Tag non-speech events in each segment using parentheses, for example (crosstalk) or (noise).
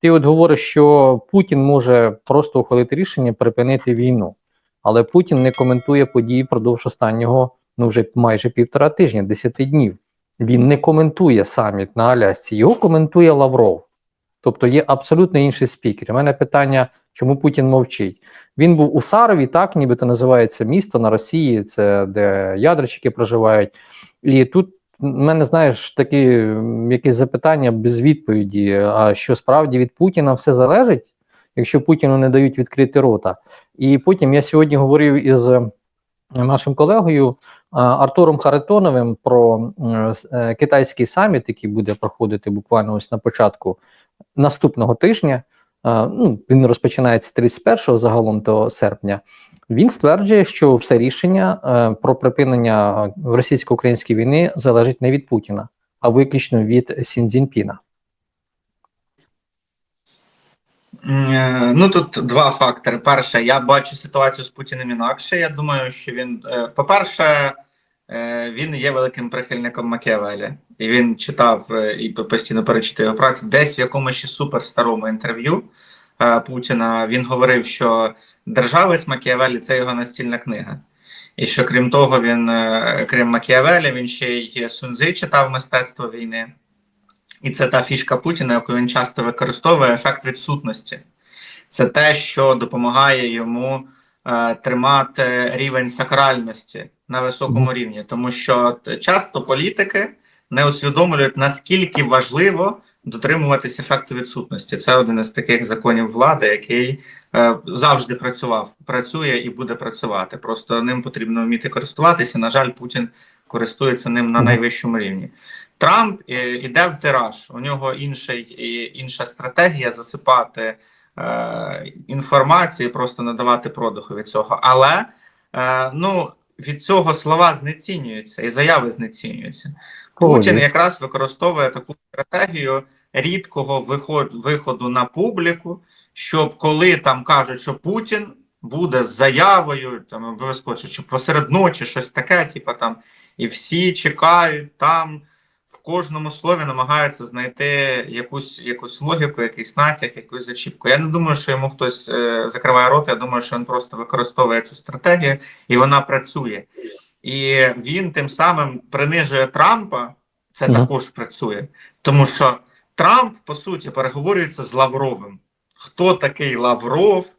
Ти от говориш, що Путін може просто ухвалити рішення припинити війну, але Путін не коментує події впродовж останнього ну вже майже півтора тижня, 10 днів. Він не коментує саміт на Алясці, його коментує Лавров. Тобто є абсолютно інший спікер. У мене питання, чому Путін мовчить? Він був у Сарові, так нібито називається місто на Росії, це де ядерчики проживають. І тут мене, знаєш, такі якісь запитання без відповіді. А що справді від Путіна все залежить, якщо Путіну не дають відкрити рота? І потім я сьогодні говорив із е, нашим колегою Артуром Харитоновим про е, китайський саміт, який буде проходити буквально ось на початку наступного тижня. Ну, він розпочинається 31 загалом до серпня. Він стверджує, що все рішення е, про припинення російсько-української війни залежить не від Путіна, а виключно від Сін Цзіньпіна. М, е, Ну тут два фактори. Перше, я бачу ситуацію з Путіним інакше. Я думаю, що він, е, по-перше, він є великим прихильником Макіавелі, і він читав е, і постійно перечитує його працю. Десь в якомусь суперстарому інтерв'ю е, Путіна він говорив, що державець Макіавелі це його настільна книга. І що крім того, він, е, крім Макіавелі, він ще й Сунзи читав мистецтво війни. І це та фішка Путіна, яку він часто використовує ефект відсутності. Це те, що допомагає йому е, тримати рівень сакральності на високому рівні, тому що часто політики не усвідомлюють, наскільки важливо дотримуватись ефекту відсутності. Це один із таких законів влади, який е, завжди працював, працює і буде працювати. Просто ним потрібно вміти користуватися. На жаль, Путін користується ним на найвищому рівні. Трамп е, іде в тираж. У нього інший, інша стратегія засипати е, інформацію, просто надавати продуху від цього. Але е, ну, від цього слова знецінюються і заяви знецінюються. Путін Погоджуюсь. якраз використовує таку стратегію рідкого виход, виходу на публіку, щоб коли там кажуть, що Путін буде з заявою, там обов'язково чи чи посеред ночі щось таке, типу там, і всі чекають там. В кожному слові намагаються знайти якусь якусь логіку, якийсь натяг, якусь зачіпку. Я не думаю, що йому хтось е, закриває рот. Я думаю, що він просто використовує цю стратегію і вона працює. І він тим самим принижує Трампа. Це Мгм. також працює, тому що Трамп по суті переговорюється з Лавровим. Хто такий Лавров?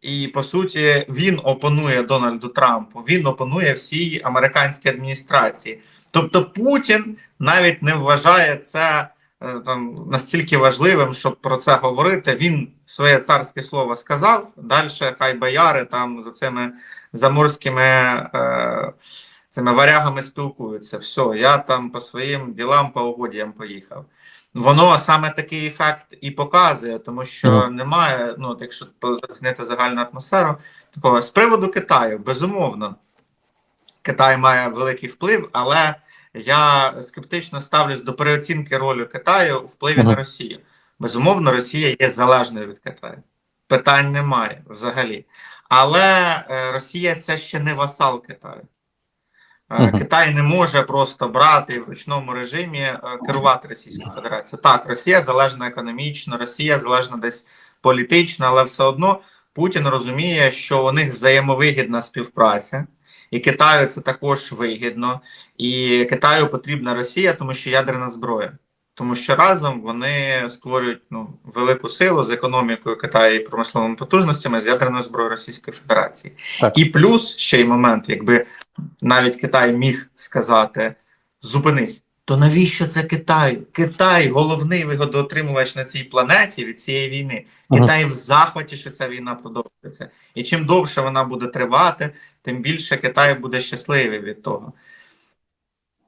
І по суті він опонує Дональду Трампу. Він опонує всій американській адміністрації. Тобто Путін навіть не вважає це е, там настільки важливим, щоб про це говорити. Він своє царське слово сказав. Далі хай бояри там за цими заморськими е, цими варягами спілкуються. Все, я там по своїм ділам, по угодіям поїхав. Воно саме такий ефект і показує, тому що Мгм. немає, ну якщо зацінити загальну атмосферу, такого з приводу Китаю, безумовно, Китай має великий вплив, але я скептично ставлюсь до переоцінки ролі Китаю у впливі Мгм. на Росію. Безумовно, Росія є залежною від Китаю. Питань немає взагалі. Але е, Росія це ще не васал Китаю. Е, Мгм. Китай не може просто брати і в ручному режимі е, керувати Російською Федерацією. Так, Росія залежна економічно, Росія залежна десь політично, але все одно Путін розуміє, що у них взаємовигідна співпраця, і Китаю це також вигідно. І Китаю потрібна Росія, тому що ядерна зброя. Тому що разом вони створюють ну, велику силу з економікою Китаю і промисловими потужностями з ядерною зброєю Російської Федерації. Так. І плюс ще й момент, якби навіть Китай міг сказати: зупинись, то навіщо це Китай? Китай головний вигодоотримувач на цій планеті від цієї війни. Ага. Китай в захваті, що ця війна продовжується. І чим довше вона буде тривати, тим більше Китай буде щасливий від того.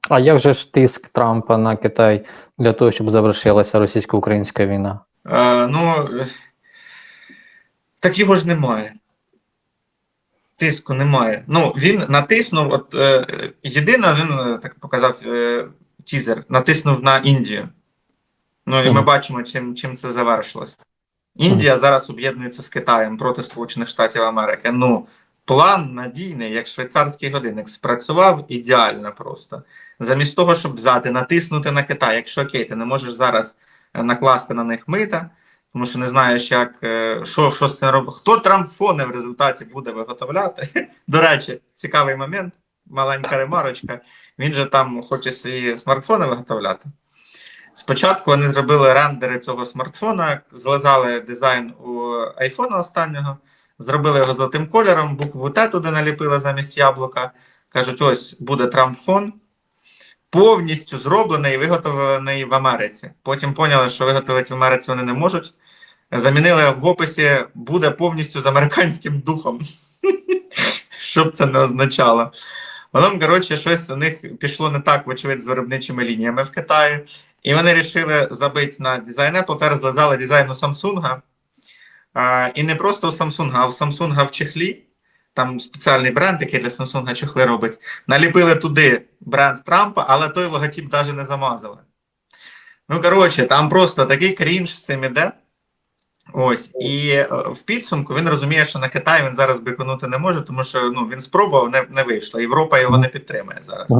А як же ж тиск Трампа на Китай для того, щоб завершилася російсько-українська війна? Е, ну так його ж немає. Тиску немає. Ну, він натиснув, от е, єдине, він е, так показав е, тізер, натиснув на Індію. Ну і ми бачимо, чим, чим це завершилось. Індія зараз об'єднується з Китаєм проти Сполучених Штатів Америки. Ну, план надійний, як швейцарський годинник, спрацював ідеально просто. Замість того, щоб взяти, натиснути на Китай, якщо окей, ти не можеш зараз е, накласти на них мита, тому що не знаєш, як е, що, що з цим робити. Хто трамфони в результаті буде виготовляти? (laughs) До речі, цікавий момент, маленька ремарочка. Він же там хоче свої смартфони виготовляти. Спочатку вони зробили рендери цього смартфона, злизали дизайн у айфона останнього, зробили його золотим кольором, букву Т туди наліпили замість яблука. Кажуть, ось буде трамфон, повністю зроблений і виготовлений в Америці. Потім поняли, що виготовити в Америці вони не можуть. Замінили в описі буде повністю з американським духом. (laughs) Що б це не означало. Воно, коротше, щось у них пішло не так, вочевидь, з виробничими лініями в Китаї. І вони вирішили забити на дизайн Apple, тепер злизали дизайн у Samsung. А, і не просто у Samsung, а у Samsung в чехлі. Там спеціальний бренд, який для Samsung чехли робить. Наліпили туди бренд Трампа, але той логотип навіть не замазали. Ну, коротше, там просто такий крінж з цим іде. Ось, і е, в підсумку він розуміє, що на Китай він зараз биконути не може, тому що ну, він спробував, не, не вийшло. Європа його не підтримує зараз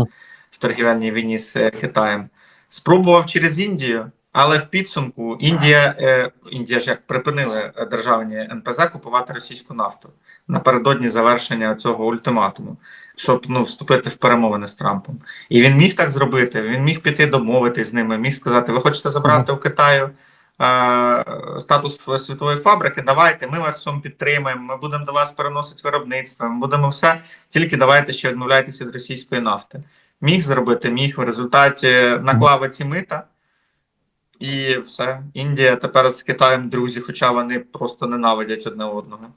в торгівельній війні з е, Китаєм. Спробував через Індію, але в підсумку Індія, е, Індія ж як припинили державні НПЗ купувати російську нафту напередодні завершення цього ультиматуму, щоб ну, вступити в перемовини з Трампом. І він міг так зробити. Він міг піти домовитись з ними, міг сказати: Ви хочете забрати у Китаю статус світової фабрики? Давайте, ми вас в підтримаємо. Ми будемо до вас переносити виробництво. Ми будемо все. Тільки давайте ще відмовляйтеся від російської нафти. Міг зробити, міг в результаті наклав ці мита. І все. Індія тепер з Китаєм друзі, хоча вони просто ненавидять одне одного.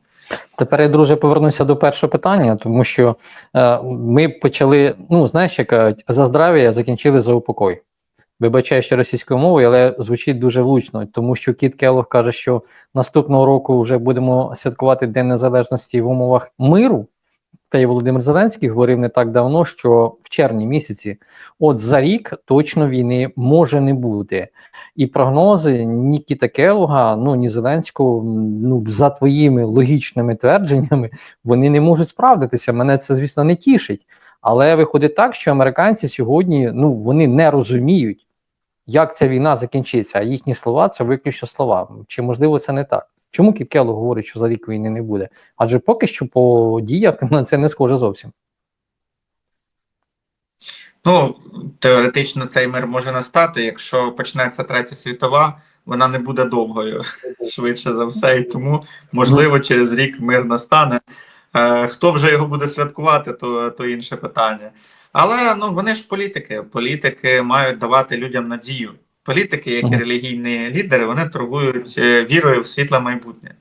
Тепер я, друже, повернуся до першого питання, тому що е, ми почали, ну, знаєш, як за здрав'я закінчили за упокой. Вибачаю, що російською мовою, але звучить дуже влучно, тому що Кіт Келлог каже, що наступного року вже будемо святкувати День Незалежності в умовах миру. Та й Володимир Зеленський говорив не так давно, що в червні місяці, от за рік точно війни може не бути. І прогнози ні Кіта Келлога, ну ні Зеленського, ну за твоїми логічними твердженнями, вони не можуть справдитися. Мене це, звісно, не тішить. Але виходить так, що американці сьогодні ну вони не розуміють, як ця війна закінчиться, а їхні слова це виключно слова. Чи можливо це не так? Чому Кіт Келлог говорить, що за рік війни не буде? Адже поки що по діях (laughs) на це не схоже зовсім. Ну, теоретично цей мир може настати, якщо почнеться третя світова, вона не буде довгою, (laughs) швидше за все, і тому можливо через рік мир настане. Е, хто вже його буде святкувати, то, то інше питання. Але ну вони ж політики. Політики мають давати людям надію. Політики, як і релігійні лідери, вони торгують е, вірою в світле майбутнє.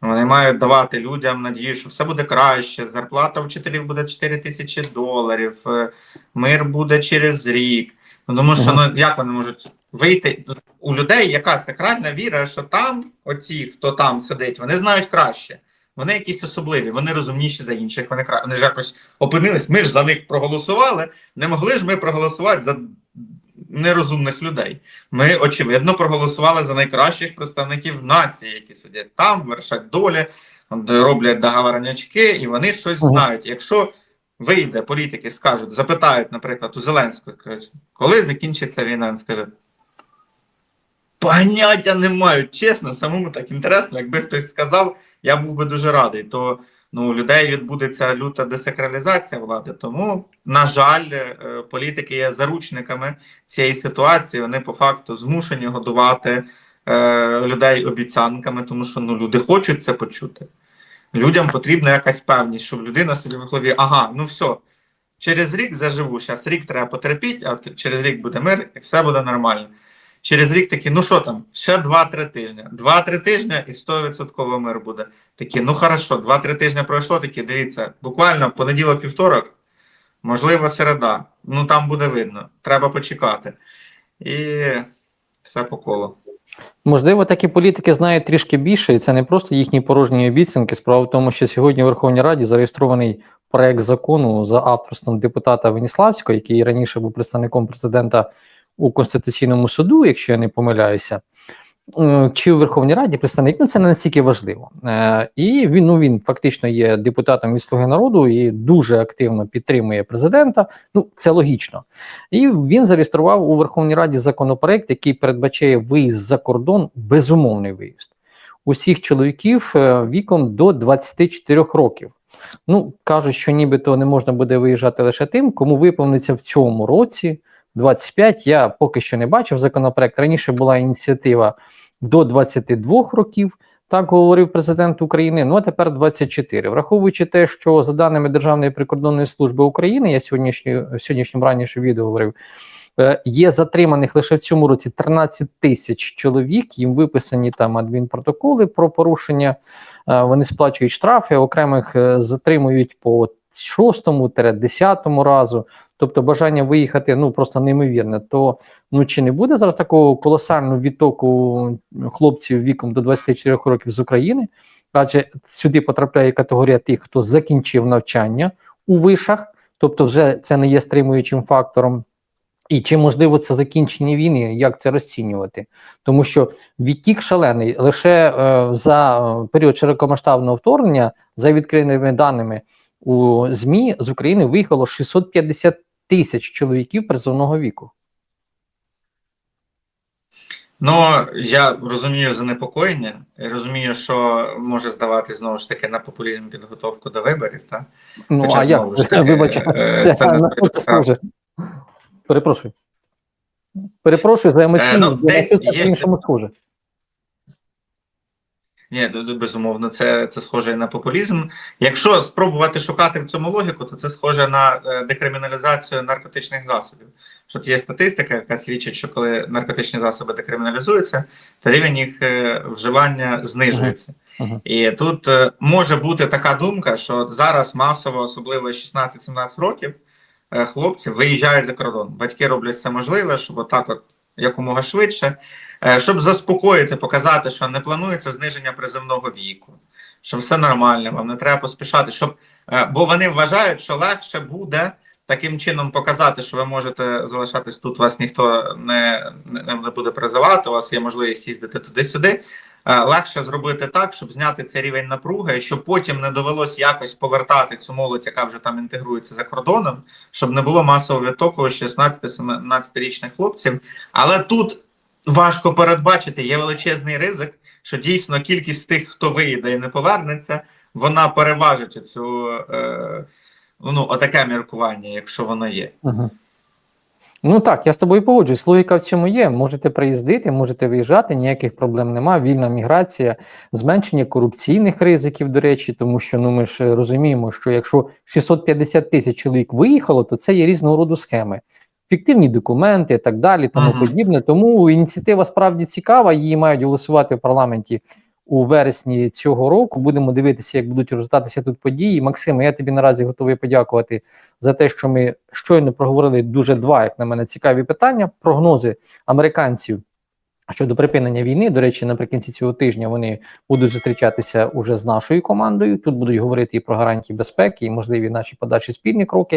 Вони мають давати людям надію, що все буде краще. Зарплата вчителів буде 4 тисячі доларів, е, мир буде через рік. Тому що ну як вони можуть вийти у людей, яка сакральна віра, що там, оці, хто там сидить, вони знають краще. Вони якісь особливі, вони розумніші за інших. Вони кра... вони ж якось опинились. Ми ж за них проголосували. Не могли ж ми проголосувати за нерозумних людей. Ми очевидно проголосували за найкращих представників нації, які сидять там, вершать долі, роблять договорнячки, і вони щось знають. Якщо вийде політики, скажуть, запитають, наприклад, у Зеленського, коли закінчиться війна, він скаже. Поняття не маю, чесно, самому так інтересно. Якби хтось сказав, я був би дуже радий. То ну, людей відбудеться люта десакралізація влади. Тому, на жаль, е, політики є заручниками цієї ситуації. Вони по факту змушені годувати е, людей обіцянками, тому що ну, люди хочуть це почути. Людям потрібна якась певність, щоб людина собі в голові, ага, ну все, через рік заживу, зараз рік треба потерпіти, а через рік буде мир і все буде нормально. Через рік такі, ну що там, ще 2-3 тижні. 2-3 тижні і 100% мир буде. Такі, ну хорошо, 2-3 тижні пройшло, такі, дивіться, буквально понеділок, вівторок, можливо, середа. Ну там буде видно. Треба почекати. І все по колу. Можливо, такі політики знають трішки більше, і це не просто їхні порожні обіцянки. Справа в тому, що сьогодні в Верховній Раді зареєстрований проект закону за авторством депутата Веніславського, який раніше був представником президента у Конституційному суду, якщо я не помиляюся. е, чи у Верховній Раді представник, ну це не настільки важливо. Е, І він ну він фактично є депутатом від Слуги народу і дуже активно підтримує президента. Ну це логічно. І він зареєстрував у Верховній Раді законопроект, який передбачає виїзд за кордон, безумовний виїзд усіх чоловіків е, віком до 24 років. Ну кажуть, що нібито не можна буде виїжджати лише тим, кому виповниться в цьому році 25. Я поки що не бачив законопроект. Раніше була ініціатива до 22 років. Так говорив президент України. Ну а тепер 24. Враховуючи те, що за даними Державної прикордонної служби України, я сьогоднішній в сьогоднішньому раніше відео говорив. е, Є затриманих лише в цьому році 13 тисяч чоловік. Їм виписані там адмінпротоколи про порушення. е, Вони сплачують штрафи, окремих е, затримують по 6-10 разу. Тобто бажання виїхати ну просто неймовірне. То ну чи не буде зараз такого колосального відтоку хлопців віком до 24 років з України? Адже сюди потрапляє категорія тих, хто закінчив навчання у вишах, тобто вже це не є стримуючим фактором. І чи можливо це закінчення війни, як це розцінювати? Тому що відтік шалений лише е, за е, період широкомасштабного вторгнення, за відкритими даними у ЗМІ з України виїхало 650 тисяч чоловіків призовного віку. Ну, я розумію занепокоєння, і розумію, що може здавати знову ж таки на популізм підготовку до виборів, так? Ну Хоча, а як знову ж таки, вибач, е, це, не схоже? Перепрошую. Перепрошую за Е, емоційність, ну, десь є- по-іншому схоже. Ні, безумовно, це, це схоже на популізм. Якщо спробувати шукати в цьому логіку, то це схоже на е, декриміналізацію наркотичних засобів. Що є статистика, яка свідчить, що коли наркотичні засоби декриміналізуються, то рівень їх е, вживання знижується. Мгм. І тут е, може бути така думка, що зараз масово, особливо 16-17 років, хлопці виїжджають за кордон. Батьки роблять все можливе, щоб отак, от якомога швидше, е, щоб заспокоїти, показати, що не планується зниження приземного віку, що все нормально, вам не треба поспішати, щоб е, бо вони вважають, що легше буде. Таким чином показати, що ви можете залишатись тут, вас ніхто не, не, не буде призивати, у вас є можливість їздити туди-сюди. Е, Легше зробити так, щоб зняти цей рівень напруги, щоб потім не довелось якось повертати цю молодь, яка вже там інтегрується за кордоном, щоб не було масового відтоку 16-17-річних хлопців. Але тут важко передбачити, є величезний ризик, що дійсно кількість тих, хто виїде і не повернеться, вона переважить цю е, ну, отаке міркування, якщо воно є. Угу. Ну так, я з тобою погоджуюсь. Логіка в цьому є. Можете приїздити, можете виїжджати, ніяких проблем немає. Вільна міграція, зменшення корупційних ризиків, до речі, тому що ну ми ж розуміємо, що якщо 650 тисяч чоловік виїхало, то це є різного роду схеми. Фіктивні документи і так далі, тому Мгм. подібне. Тому ініціатива справді цікава. Її мають голосувати в парламенті у вересні цього року. Будемо дивитися, як будуть розгортатися тут події. Максиме, я тобі наразі готовий подякувати за те, що ми щойно проговорили дуже два, як на мене, цікаві питання. Прогнози американців щодо припинення війни. До речі, наприкінці цього тижня вони будуть зустрічатися уже з нашою командою. Тут будуть говорити і про гарантії безпеки, і можливі наші подальші спільні кроки.